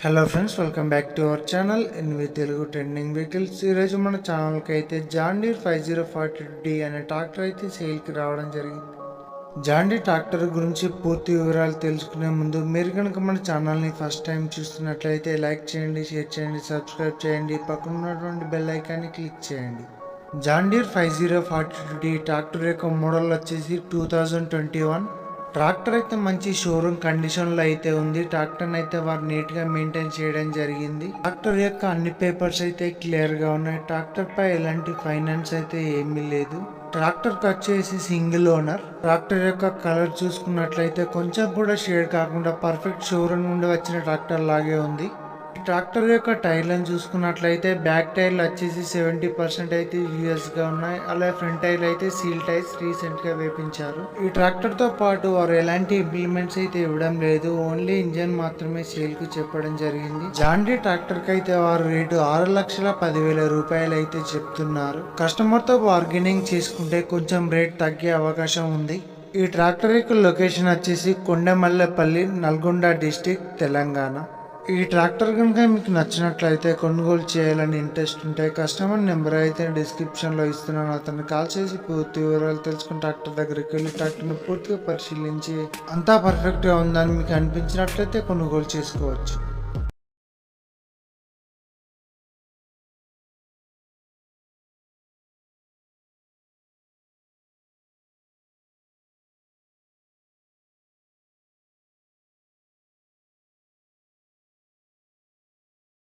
Hello friends welcome back to our channel NV Telugu trending vehicles ఈరోజు మన ఛానల్కి అయితే John Deere five zero forty D అనే tractor అయితే సేల్కి రావడం జరిగింది. జాండీ ట్రాక్టర్ గురించి పూర్తి వివరాలు తెలుసుకునే ముందు మీరు కనుక మన ఛానల్ని ఫస్ట్ టైం చూస్తున్నట్లయితే లైక్ చేయండి షేర్ చేయండి సబ్స్క్రైబ్ చేయండి పక్కన ఉన్నటువంటి బెల్ ఐకాన్ని క్లిక్ చేయండి. John Deere five zero forty D tractor యొక్క మోడల్ వచ్చేసి two thousand twenty one tractor అయితే మంచి షోరూమ్ కండిషన్లో అయితే ఉంది. ట్రాక్టర్ అయితే వారు నీట్గా మెయింటైన్ చేయడం జరిగింది. ట్రాక్టర్ యొక్క అన్ని పేపర్స్ అయితే క్లియర్గా ఉన్నాయి. ట్రాక్టర్ పై ఎలాంటి ఫైనాన్స్ అయితే ఏమీ లేదు. ట్రాక్టర్ వచ్చేసి సింగిల్ ఓనర్. ట్రాక్టర్ యొక్క కలర్ చూసుకున్నట్లయితే కొంచెం కూడా షేడ్ కాకుండా పర్ఫెక్ట్ షోరూమ్ నుండి వచ్చిన ట్రాక్టర్ లాగే ఉంది. ట్రాక్టర్ యొక్క టైర్లను చూసుకున్నట్లయితే బ్యాక్ టైర్లు వచ్చేసి సెవెంటీ పర్సెంట్ అయితే యూఎస్గా ఉన్నాయి. అలాగే ఫ్రంట్ టైర్లు అయితే సీల్ టైర్స్ రీసెంట్గా వేపించారు. ఈ ట్రాక్టర్తో పాటు వారు ఎలాంటి ఇంప్లిమెంట్స్ అయితే ఇవ్వడం లేదు. ఓన్లీ ఇంజన్ మాత్రమే సేల్కు చెప్పడం జరిగింది. జాండీ ట్రాక్టర్కి అయితే వారు రేటు ఆరు లక్షల పదివేల రూపాయలు అయితే చెప్తున్నారు. కస్టమర్తో బార్గెనింగ్ చేసుకుంటే కొంచెం రేట్ తగ్గే అవకాశం ఉంది. ఈ ట్రాక్టర్ యొక్క లొకేషన్ వచ్చేసి కొండమల్లపల్లి నల్గొండ డిస్టిక్ తెలంగాణ. ఈ ట్రాక్టర్ కనుక మీకు నచ్చినట్లయితే కొనుగోలు చేయాలని ఇంట్రెస్ట్ ఉంటే కస్టమర్ నెంబర్ అయితే డిస్క్రిప్షన్లో ఇస్తున్నాను. అతను కాల్ చేసి పూర్తి వివరాలు తెలుసుకుని ట్రాక్టర్ దగ్గరికి వెళ్ళి ట్రాక్టర్ని పూర్తిగా పరిశీలించి అంతా పర్ఫెక్ట్గా ఉందని మీకు అనిపించినట్లయితే కొనుగోలు చేసుకోవచ్చు.